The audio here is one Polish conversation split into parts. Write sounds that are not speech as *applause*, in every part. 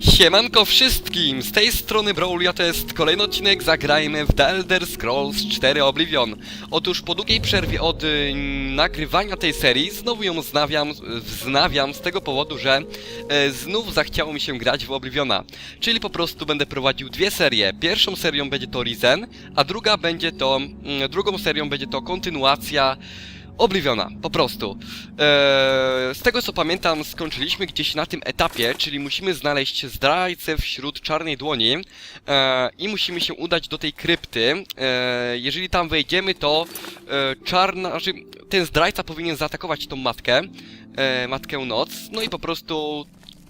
Siemanko wszystkim! Z tej strony Brawlia to jest kolejny odcinek Zagrajmy w The Elder Scrolls 4 Oblivion. Otóż po długiej przerwie od y, nagrywania tej serii znowu ją wznawiam, wznawiam z tego powodu, że e, znów zachciało mi się grać w Obliviona. Czyli po prostu będę prowadził dwie serie. Pierwszą serią będzie to Risen, a druga będzie to, mm, drugą serią będzie to kontynuacja Obliviona, po prostu. Eee, z tego co pamiętam, skończyliśmy gdzieś na tym etapie, czyli musimy znaleźć zdrajcę wśród czarnej dłoni eee, i musimy się udać do tej krypty. Eee, jeżeli tam wejdziemy, to e, czarna, znaczy ten zdrajca powinien zaatakować tą matkę, e, matkę noc, no i po prostu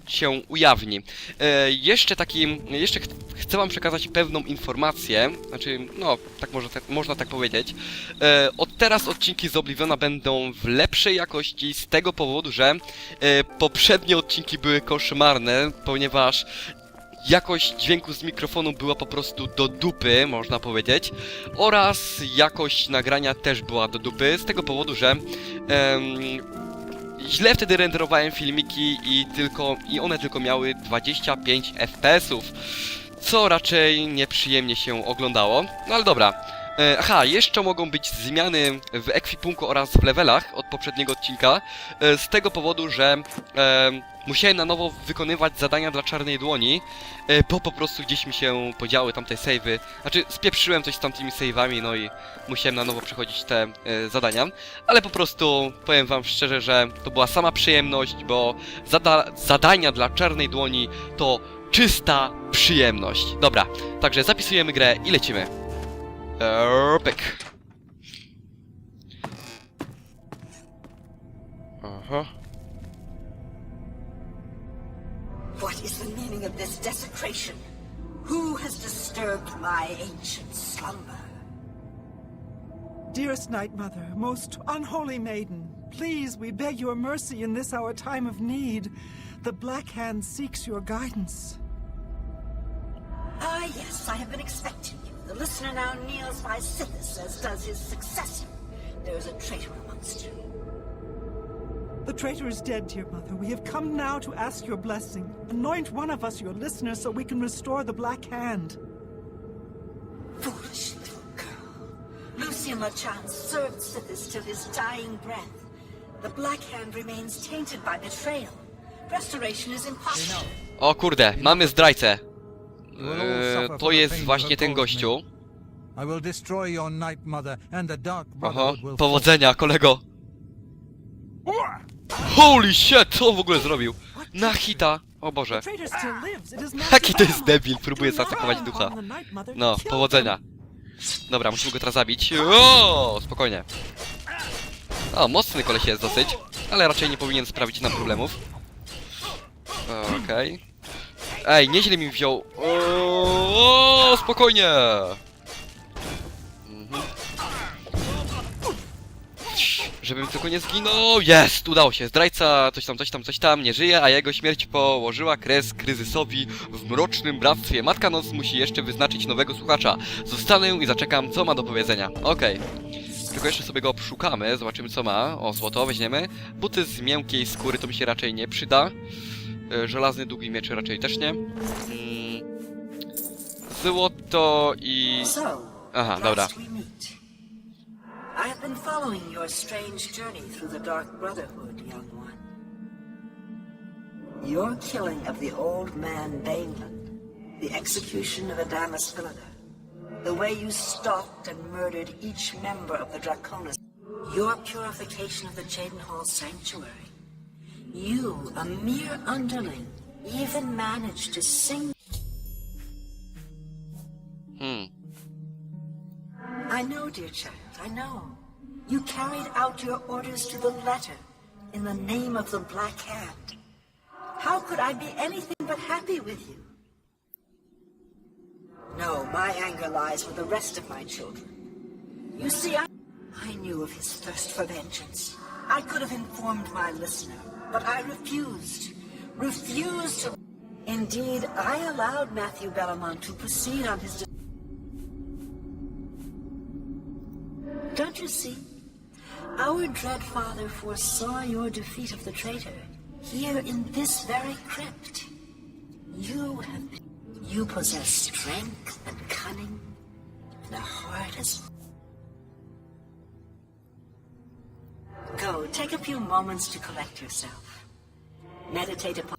się ujawni. E, jeszcze taki, jeszcze chcę wam przekazać pewną informację, znaczy, no, tak może, tak, można tak powiedzieć. E, od teraz odcinki z Obliviona będą w lepszej jakości z tego powodu, że e, poprzednie odcinki były koszmarne, ponieważ jakość dźwięku z mikrofonu była po prostu do dupy, można powiedzieć, oraz jakość nagrania też była do dupy, z tego powodu, że źle wtedy renderowałem filmiki i tylko i one tylko miały 25 FPS-ów, co raczej nieprzyjemnie się oglądało. No ale dobra. E, aha, jeszcze mogą być zmiany w ekwipunku oraz w levelach od poprzedniego odcinka, e, z tego powodu, że e, musiałem na nowo wykonywać zadania dla Czarnej Dłoni, e, bo po prostu gdzieś mi się podziały tamte savey, znaczy spieprzyłem coś z tamtymi save'ami, no i musiałem na nowo przechodzić te e, zadania, ale po prostu powiem wam szczerze, że to była sama przyjemność, bo zada zadania dla Czarnej Dłoni to czysta przyjemność. Dobra, także zapisujemy grę i lecimy. Eee, Pyk. Aha. What is the meaning of this desecration? Who has disturbed my ancient slumber? Dearest Night Mother, most unholy maiden, please, we beg your mercy in this our time of need. The Black Hand seeks your guidance. Ah, yes, I have been expecting you. The listener now kneels by Sithis, as does his successor. There is a traitor amongst you. The traitor is dead, dear mother. We have come now to ask your blessing. Anoint one of us your listener so we can restore the Black Hand. Foolish little girl. Lucian Lachance served Sithis till his dying breath. The Black Hand remains tainted by betrayal. Restoration is impossible. O kurde, mamy zdrajcę. All Eee, suffer to jest właśnie ten gościu. fall. powodzenia, kolego. Holy shit, co on w ogóle zrobił? Na hita. O Boże. Jaki to jest debil, próbuje zaatakować ducha. No, powodzenia. Dobra, musimy go teraz zabić. O, spokojnie. O, mocny koleś jest dosyć, ale raczej nie powinien sprawić nam problemów. Okej. Ej, nieźle mi wziął. O, spokojnie. Mhm. Żebym tylko nie zginął. Jest, udało się. Zdrajca, coś tam, coś tam, coś tam, nie żyje, a jego śmierć położyła kres kryzysowi w mrocznym bractwie. Matka Noc musi jeszcze wyznaczyć nowego słuchacza. Zostanę i zaczekam, co ma do powiedzenia. Okej. Tylko jeszcze sobie go obszukamy, zobaczymy co ma. O, złoto weźmiemy. Buty z miękkiej skóry to mi się raczej nie przyda. E, Żelazny długi miecz raczej też nie. Mm. Złoto i... Aha, dobra. last we meet. I have been following your strange journey through the Dark Brotherhood, young one. Your killing of the old man Baneland, the execution of Adamus Philida, the way you stalked and murdered each member of the Draconis, your purification of the Jadenhall Sanctuary. You, a mere underling, even managed to sing Hmm. I know, dear child, I know. You carried out your orders to the letter in the name of the Black Hand. How could I be anything but happy with you? No, my anger lies with the rest of my children. You see, I, I knew of his thirst for vengeance. I could have informed my listener, but I refused. Refused to. Indeed, I allowed Matthew Bellamont to proceed on his. Don't you see? Our dread father foresaw your defeat of the traitor here in this very crypt. You have. You possess strength and cunning, and a heart as. Go, take a few moments to collect yourself. Meditate upon.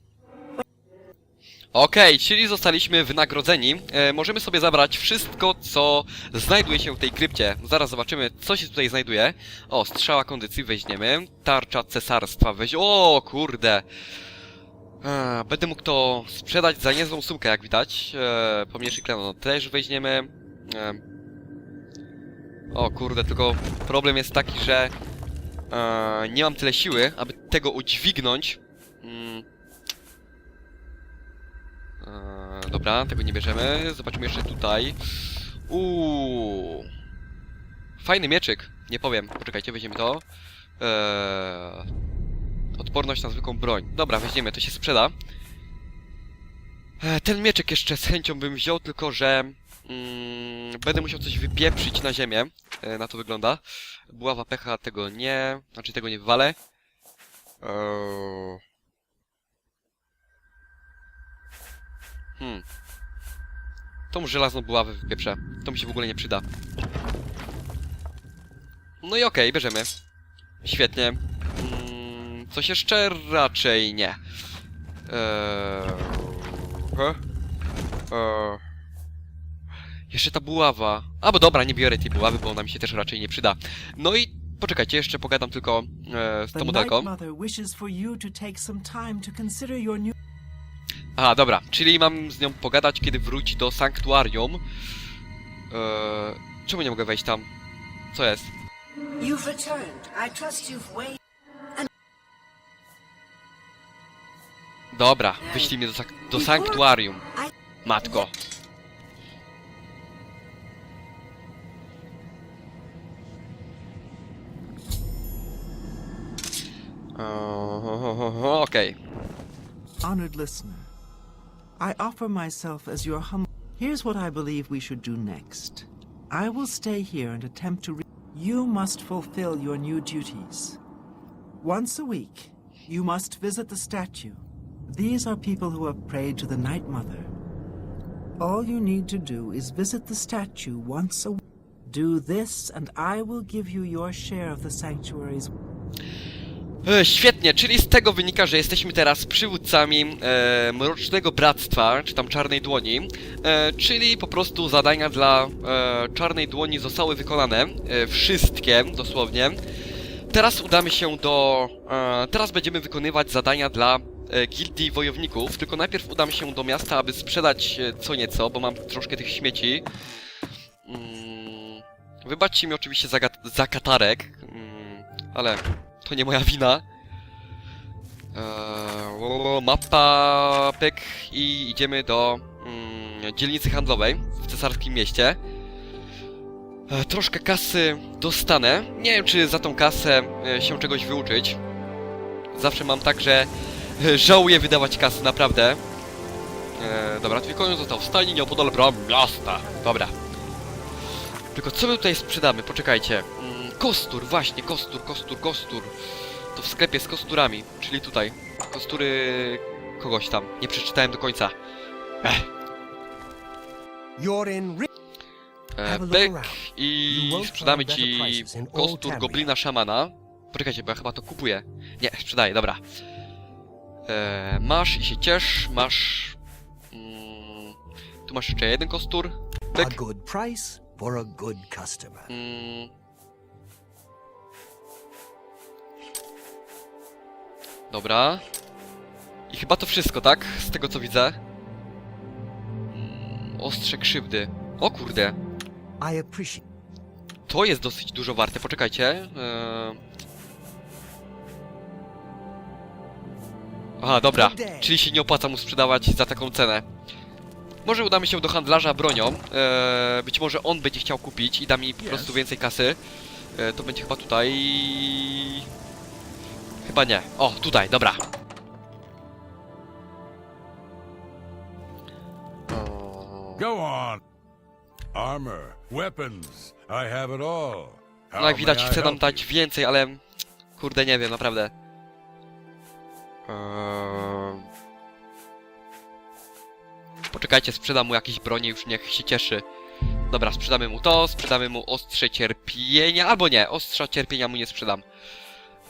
Okej, czyli zostaliśmy wynagrodzeni. E, możemy sobie zabrać wszystko, co znajduje się w tej krypcie. Zaraz zobaczymy, co się tutaj znajduje. O, strzała kondycji weźmiemy. Tarcza cesarstwa weź... O, kurde. E, będę mógł to sprzedać za niezłą sumkę, jak widać. E, pomniejszy też weźmiemy. E, o, kurde, tylko problem jest taki, że e, nie mam tyle siły, aby tego udźwignąć. Mm. Eee, dobra, tego nie bierzemy. Zobaczmy jeszcze tutaj. Uuu. Fajny mieczyk. Nie powiem. Poczekajcie, weźmiemy to. Eee, odporność na zwykłą broń. Dobra, weźmiemy, to się sprzeda. Ten mieczyk jeszcze z chęcią bym wziął, tylko że mm, będę musiał coś wypieprzyć na ziemię. Eee, na to wygląda. Buława pecha tego nie, znaczy tego nie wywalę. Eee, Hmm. Tą żelazną buławę wypieprzę. To mi się w ogóle nie przyda. No i okej, bierzemy. Świetnie. Mm, coś jeszcze? Raczej nie. Eee... Eee... Jeszcze ta buława. A, bo dobra, nie biorę tej buławy, bo ona mi się też raczej nie przyda. No i poczekajcie, jeszcze pogadam tylko e, z tą modelką. A, dobra, czyli mam z nią pogadać, kiedy wróci do sanktuarium. Eee, czemu nie mogę wejść tam? Co jest? You've returned. I trust you've waited. Dobra, wyślij mnie do, do sanktuarium. Matko. Uh-huh. *laughs* Eee, Okej. Honored listener, I offer myself as your humble. Here's what I believe we should do next. I will stay here and attempt to. You must fulfill your new duties. Once a week, you must visit the statue. These are people who have prayed to the Night Mother. All you need to do is visit the statue once a week. Do this, and I will give you your share of the sanctuary's Świetnie, czyli z tego wynika, że jesteśmy teraz przywódcami e, Mrocznego Bractwa, czy tam Czarnej Dłoni, e, czyli po prostu zadania dla e, Czarnej Dłoni zostały wykonane, e, wszystkie dosłownie. Teraz udamy się do... E, teraz będziemy wykonywać zadania dla e, Gildii Wojowników, tylko najpierw udamy się do miasta, aby sprzedać e, co nieco, bo mam troszkę tych śmieci. Mm, wybaczcie mi oczywiście za, za katarek, mm, ale to nie moja wina. Eee, mapa, pyk i idziemy do mm, dzielnicy handlowej w cesarskim mieście. E, troszkę kasy dostanę. Nie wiem, czy za tą kasę e, się czegoś wyuczyć. Zawsze mam tak, że e, żałuję wydawać kasy, naprawdę. E, dobra, twój koniec został w stajni nieopodal bram miasta. Dobra. Tylko co my tutaj sprzedamy? Poczekajcie. Mm, kostur, właśnie, kostur, kostur, kostur. To w sklepie z kosturami, czyli tutaj. Kostury kogoś tam. Nie przeczytałem do końca. Ech. E, i sprzedamy ci kostur goblina szamana. Poczekajcie, bo ja chyba to kupuję. Nie, sprzedaję, dobra. E, masz i się ciesz, masz... Mm, tu masz jeszcze jeden kostur. price for a good customer. Mm. Dobra. I chyba to wszystko, tak? Z tego co widzę. Mm, Ostrze krzywdy. O kurde. I appreciate. To jest dosyć dużo warte. Poczekajcie. Eee... Aha, dobra. Czyli się nie opłaca mu sprzedawać za taką cenę. Może udamy się do handlarza bronią. Eee, być może on będzie chciał kupić i da mi po prostu więcej kasy. Eee, to będzie chyba tutaj... Chyba nie. O, tutaj, dobra. Go on. Armor, weapons, I have it all. No jak widać chce nam dać więcej, ale... Kurde, nie wiem, naprawdę. Eee... Poczekajcie, sprzedam mu jakieś bronie, już niech się cieszy. Dobra, sprzedamy mu to, sprzedamy mu ostrze cierpienia, albo nie, ostrza cierpienia mu nie sprzedam.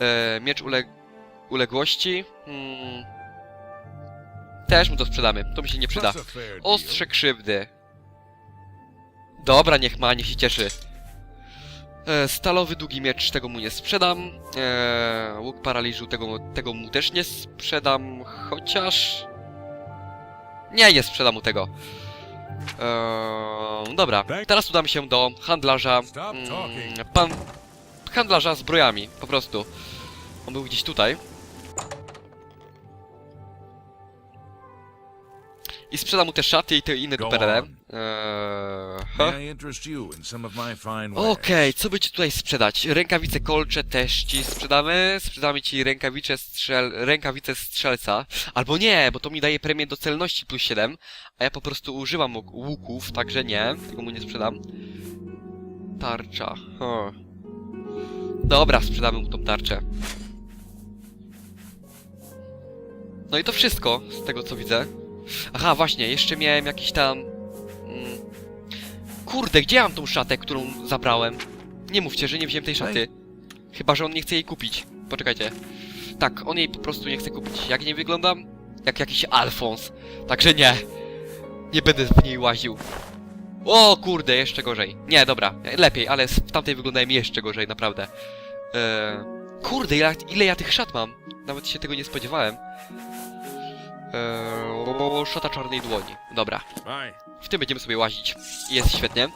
E, miecz uleg uległości. Hmm. Też mu to sprzedamy, to mi się nie przyda. Ostrze krzywdy. Dobra, niech ma, niech się cieszy. E, stalowy długi miecz, tego mu nie sprzedam. E, łuk paraliżu, tego, tego mu też nie sprzedam, chociaż... Nie, nie sprzedam mu tego. E, dobra, teraz udam się do handlarza... Mm, pan... Handlarza zbrojami, po prostu. On był gdzieś tutaj. I sprzedam mu te szaty i te inne duperele. Eee, Okej, wares? co by ci tutaj sprzedać? Rękawice kolcze też ci sprzedamy. Sprzedamy ci rękawice, strzel... rękawice strzelca. Albo nie, bo to mi daje premię do celności plus 7. A ja po prostu używam łuk- łuków, także nie. Tego mu nie sprzedam. Tarcza. Huh. Dobra, sprzedamy mu tą tarczę. No i to wszystko, z tego co widzę. Aha, właśnie, jeszcze miałem jakiś tam... Mm, Kurde, gdzie mam tą szatę, którą zabrałem? Nie mówcie, że nie wziąłem tej szaty. Chyba, że on nie chce jej kupić. Poczekajcie. Tak, on jej po prostu nie chce kupić. Jak nie wyglądam? Jak jakiś Alfons. Także nie. Nie będę w niej łaził. O kurde, jeszcze gorzej. Nie, dobra, lepiej, ale w tamtej wyglądałem jeszcze gorzej, naprawdę. Eee, kurde, ile, ile ja tych szat mam? Nawet się tego nie spodziewałem. Eee, szata czarnej dłoni. Dobra. W tym będziemy sobie łazić. Jest świetnie.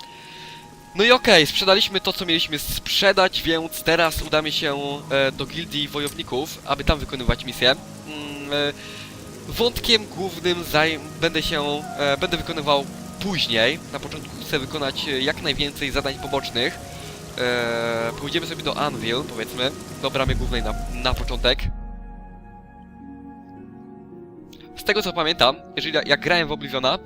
No i okej, sprzedaliśmy to, co mieliśmy sprzedać, więc teraz udamy się e, do gildii wojowników, aby tam wykonywać misję. Mm, e, wątkiem głównym będę się, e, będę wykonywał później. Na początku chcę wykonać e, jak najwięcej zadań pobocznych. E, pójdziemy sobie do Anvil, powiedzmy, do bramy głównej na, na początek. Tego co pamiętam, jeżeli jak grałem w Obliviona,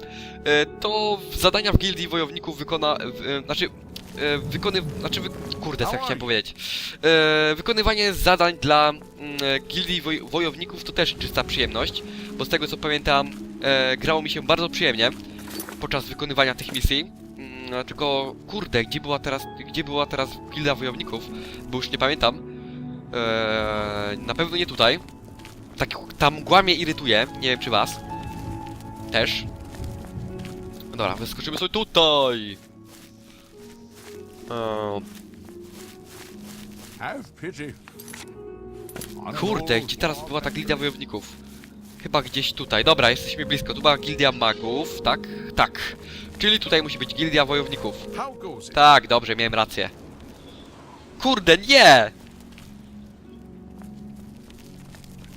e, to zadania w gildii wojowników wykona... e, Znaczy... e, Wykony... Znaczy... Wy... Kurde, co chciałem powiedzieć. Wykonywanie zadań dla mm, gildii woj wojowników to też czysta przyjemność, bo z tego co pamiętam, grało mi się bardzo przyjemnie podczas wykonywania tych misji. Mm, Tylko, kurde, gdzie była teraz... Gdzie była teraz gildia wojowników? Bo już nie pamiętam. Na pewno nie tutaj. Tak, ta mgła mnie irytuje, nie wiem czy was. Też. Dobra, wyskoczymy sobie tutaj. Eee, Have pity. Kurde, gdzie teraz była ta gildia wojowników? Chyba gdzieś tutaj. Dobra, jesteśmy blisko. Tu była gildia magów, tak? Tak. Czyli tutaj musi być gildia wojowników. How goes it? Tak, dobrze, miałem rację. Kurde, nie!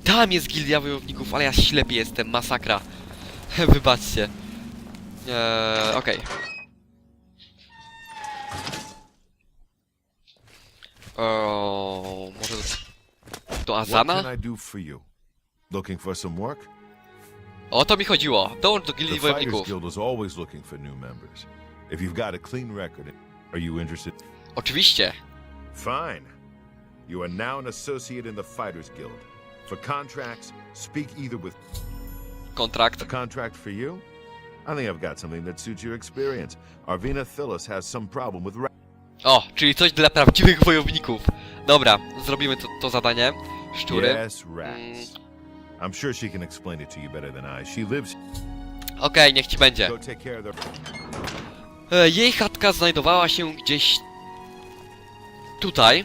Tam jest gildia wojowników, ale ja ślepy jestem, masakra. *laughs* Wybaczcie. Eee, okej. Eee, może do, do Azana? Looking for some work? O to mi chodziło. Dołącz do gildii wojowników. Guild is always looking for new members. If you've got a clean record, are you interested? Oczywiście. Fine. You are now an associate in the Fighters Guild. For contracts, speak either with Kontrakt. a contract for you. I think I've got something that suits your experience. Arvina Phyllis has some problem with. Ra- O, czyli coś dla prawdziwych wojowników. Dobra, zrobimy to, to zadanie. Szczury. Yes, rats. I'm sure she can explain it to you better than I. She lives. Okej, niech ci będzie. Go take care of the. E, Jej chatka znajdowała się gdzieś tutaj.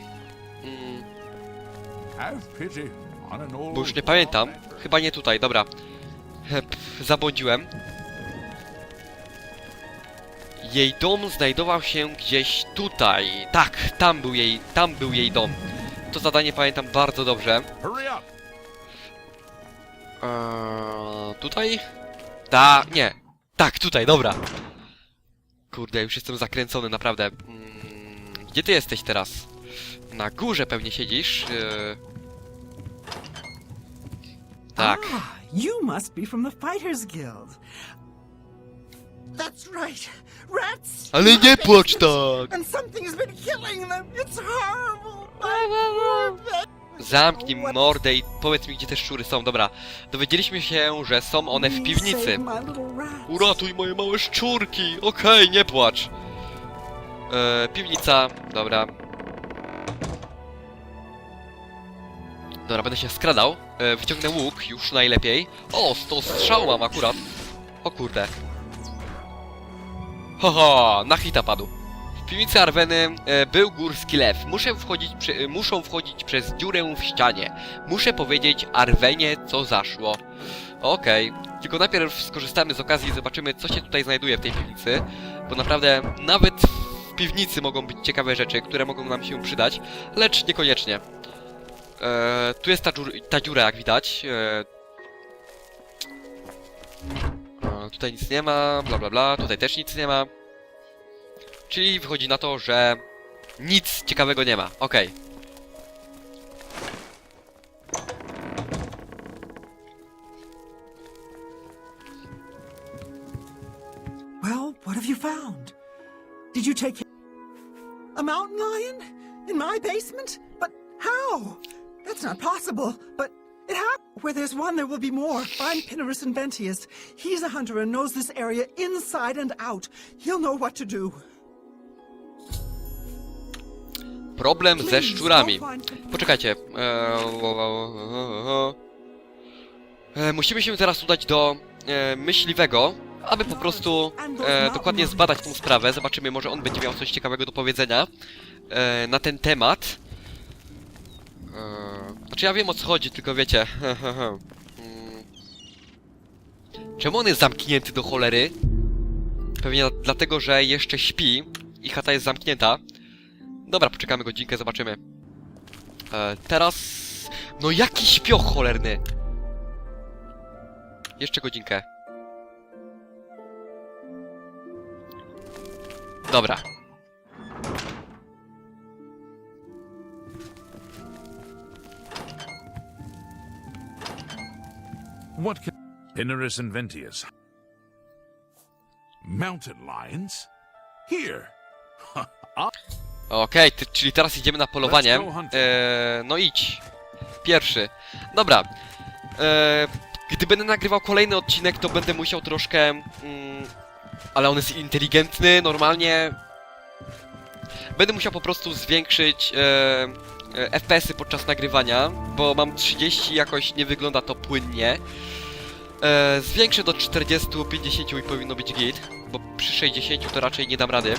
Mm, Have pity bo już nie pamiętam. Chyba nie tutaj, dobra. He, pf, Zabłądziłem. Jej dom znajdował się gdzieś tutaj. Tak, tam był jej, tam był jej dom. To zadanie pamiętam bardzo dobrze. Eee, tutaj? Ta, nie. Tak, tutaj, dobra. Kurde, już jestem zakręcony, naprawdę. Mm, gdzie ty jesteś teraz? Na górze pewnie siedzisz. Eee... Tak. Ah, you must be from the Fighters Guild. That's right. Rats. Ale nie płacz tak! And something has been killing them. It's horrible. My poor pet. Zamknij mordę i powiedz mi, gdzie te szczury są. Dobra, dowiedzieliśmy się, że są one w piwnicy. Uratuj moje małe szczurki! Okej, nie płacz. E, piwnica, dobra. Dobra, będę się skradał. E, wyciągnę łuk, już najlepiej. O, 100 strzał mam akurat. O kurde. Haha, na hita padł. W piwnicy Arweny e, był górski lew. Muszę wchodzić, e, muszą wchodzić przez dziurę w ścianie. Muszę powiedzieć Arwenie, co zaszło. Okej, tylko najpierw skorzystamy z okazji i zobaczymy, co się tutaj znajduje w tej piwnicy. Bo naprawdę nawet w piwnicy mogą być ciekawe rzeczy, które mogą nam się przydać, lecz niekoniecznie. E, tu jest ta, ta dziura, jak widać. E, tutaj nic nie ma, bla bla bla, tutaj też nic nie ma. Czyli wychodzi na to, że nic ciekawego nie ma. Okej. Well, what have you found? Did you take A mountain lion? In my basement? But how? That's not possible. But it happened. Where there's one, there will be more. I'm Pinarus Inventius. He's a hunter and knows this area inside and out. He'll know what to do. Problem ze szczurami. find- Poczekajcie. Eee, musimy się teraz udać do e, myśliwego, aby po prostu e, dokładnie zbadać tą sprawę. Zobaczymy, może on będzie miał coś ciekawego do powiedzenia e, na ten temat. E, znaczy ja wiem o co chodzi, tylko wiecie. *laughs* Czemu on jest zamknięty do cholery? Pewnie dla- dlatego, że jeszcze śpi i chata jest zamknięta. Dobra, poczekamy godzinkę, zobaczymy. E, teraz... No jaki śpioch cholerny! Jeszcze godzinkę. Dobra. What can... Pinarus Inventius. Mountain lions? Here. *laughs* Okej, ty, czyli teraz idziemy na polowanie. Let's go hunting. E, no idź. Pierwszy. Dobra. E, gdy będę nagrywał kolejny odcinek, to będę musiał troszkę... Mm, ale on jest inteligentny, normalnie... Będę musiał po prostu zwiększyć e, FPS-y podczas nagrywania, bo mam 30, jakoś nie wygląda to płynnie. E, zwiększę do 40, 50 i powinno być git, bo przy 60 to raczej nie dam rady.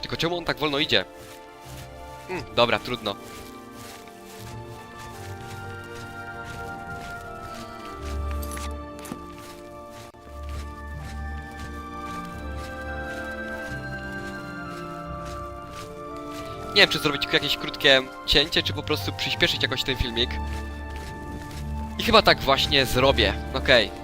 Tylko czemu on tak wolno idzie? Hmm, dobra, trudno. Nie wiem, czy zrobić jakieś krótkie cięcie, czy po prostu przyspieszyć jakoś ten filmik. I chyba tak właśnie zrobię. Okej.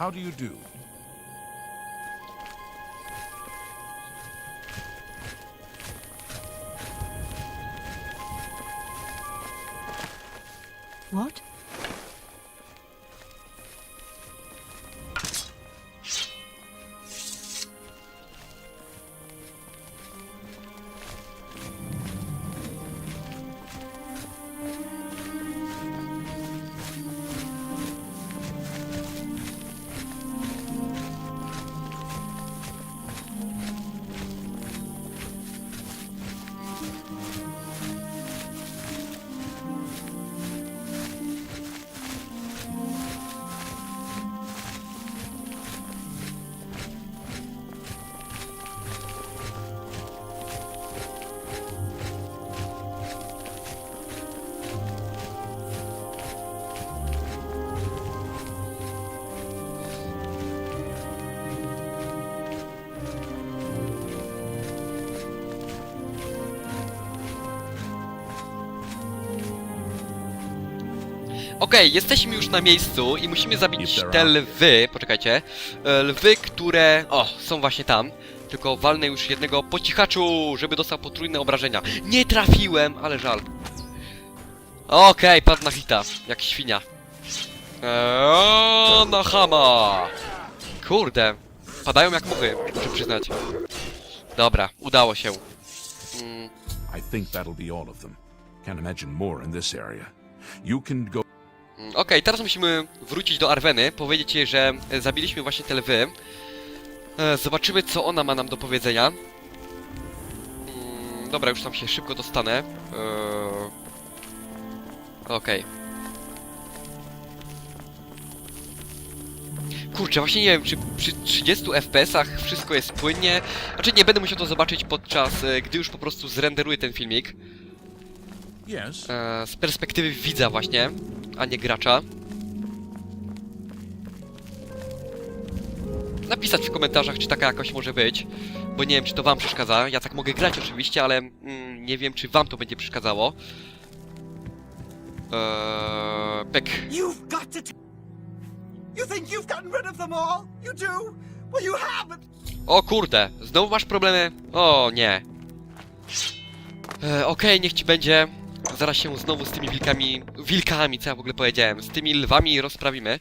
How do you do? Okej, jesteśmy już na miejscu i musimy zabić te lwy, poczekajcie, e, lwy, które, o, są właśnie tam, tylko walnę już jednego po cichaczu, żeby dostał potrójne obrażenia. Nie trafiłem, ale żal. Okej, padł na hita, jak świnia. Eee, na hama! Kurde, padają jak muchy, muszę przyznać. Dobra, udało się. Mm, I think that'll be all of them. Can't imagine more in this area. You can go. Mm, Okej, teraz musimy wrócić do Arweny, powiedzieć jej, że e, zabiliśmy właśnie te lwy. E, Zobaczymy, co ona ma nam do powiedzenia. Mm, Dobra, już tam się szybko dostanę. E, Okej. Kurczę, właśnie nie wiem, czy przy 30 FPS-ach wszystko jest płynnie. Znaczy, nie będę musiał to zobaczyć podczas, gdy już po prostu zrenderuję ten filmik. Z perspektywy widza właśnie, a nie gracza. Napisać w komentarzach, czy taka jakość może być, bo nie wiem, czy to wam przeszkadza. Ja tak mogę grać oczywiście, ale mm, nie wiem, czy wam to będzie przeszkadzało. Eee, pyk. You've got to. T- you think you've gotten rid of them all? You do? Well, you haven't. O kurde, znowu masz problemy? O nie. E, Okej, niech ci będzie. Zaraz się znowu z tymi wilkami... Wilkami, co ja w ogóle powiedziałem? Z tymi lwami rozprawimy.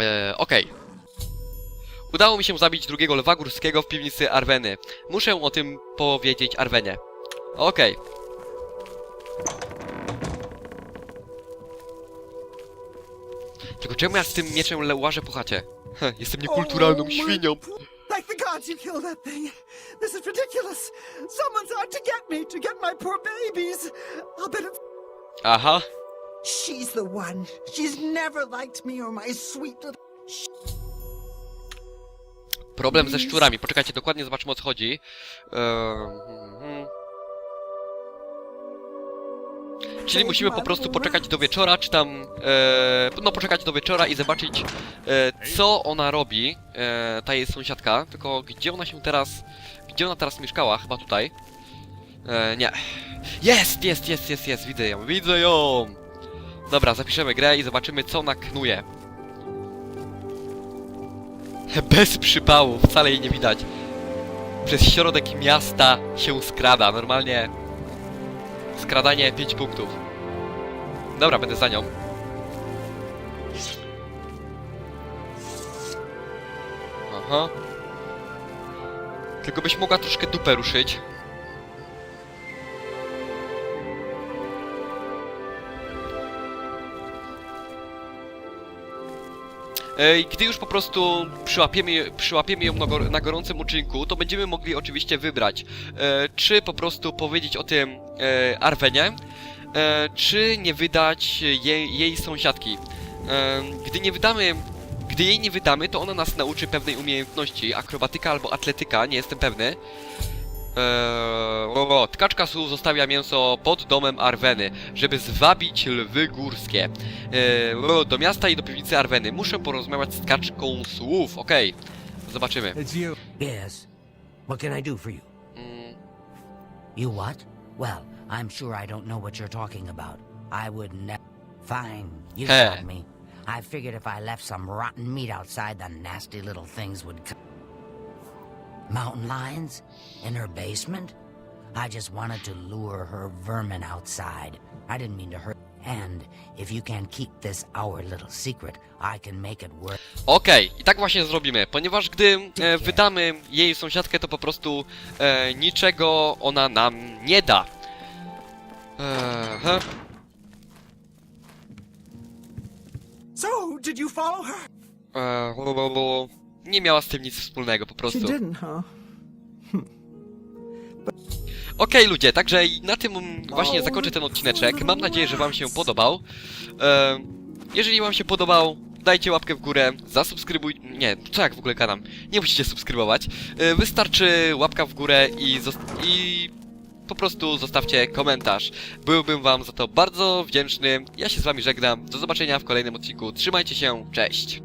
E, Okej. Udało mi się zabić drugiego lwa górskiego w piwnicy Arweny. Muszę o tym powiedzieć Arwenie. Okej. Tylko czemu ja z tym mieczem łażę po chacie? Heh, *laughs* Jestem niekulturalną świnią. Gods, you killed that thing. This is ridiculous. Someone's out to get me, to get my poor babies. I'll bet it's. Aha. She's the one. She's never liked me or my sweet little. Problem ze szczurami. Poczekajcie, dokładnie zobaczymy o co chodzi. Eee, mhm. Czyli musimy po prostu poczekać do wieczora, czy tam... E, no poczekać do wieczora i zobaczyć e, co ona robi, e, ta jej sąsiadka. Tylko gdzie ona się teraz... Gdzie ona teraz mieszkała? Chyba tutaj. E, nie. Jest, jest, jest, jest, jest, widzę ją, widzę ją! Dobra, zapiszemy grę i zobaczymy co ona knuje. Bez przypału, wcale jej nie widać. Przez środek miasta się skrada, normalnie. Skradanie 5 punktów. Dobra, będę za nią. Aha. Tylko byś mogła troszkę dupę ruszyć. Gdy już po prostu przyłapiemy, przyłapiemy ją na, gor na gorącym uczynku, to będziemy mogli oczywiście wybrać, e, czy po prostu powiedzieć o tym e, Arwenie, e, czy nie wydać jej, jej sąsiadki. Gdy nie wydamy, gdy jej nie wydamy, to ona nas nauczy pewnej umiejętności, akrobatyka albo atletyka, nie jestem pewny. Eee, o, tkaczka słów zostawia mięso pod domem Arweny, żeby zwabić lwy górskie. Eee, o, do miasta i do piwnicy Arweny. Muszę porozmawiać z tkaczką słów. Okej, zobaczymy. It's you. Yes. What can I do for you? Mm, You what? Well, I'm sure I don't know what you're talking about. I would never. Fine. You me. I figured if I left some rotten meat outside, the nasty little things would come. Mountain lions? In her basement? I just wanted to lure her vermin outside. I didn't mean to hurt. And if you can keep this our little secret, I can make it work. Okej, i tak właśnie zrobimy, ponieważ gdy e, wydamy jej sąsiadkę, to po prostu e, niczego ona nam nie da. Eee, he. So, did you follow her? Eee, bo- bo- bo nie miała z tym nic wspólnego po She prostu. didn't, huh? *laughs* Okej ludzie, także i na tym mm, właśnie zakończę ten odcineczek. Mam nadzieję, że wam się podobał. E, jeżeli wam się podobał, dajcie łapkę w górę, zasubskrybuj... Nie, co jak w ogóle gadam? Nie musicie subskrybować. E, wystarczy łapka w górę i, zos- i po prostu zostawcie komentarz. Byłbym wam za to bardzo wdzięczny. Ja się z wami żegnam. Do zobaczenia w kolejnym odcinku. Trzymajcie się, cześć!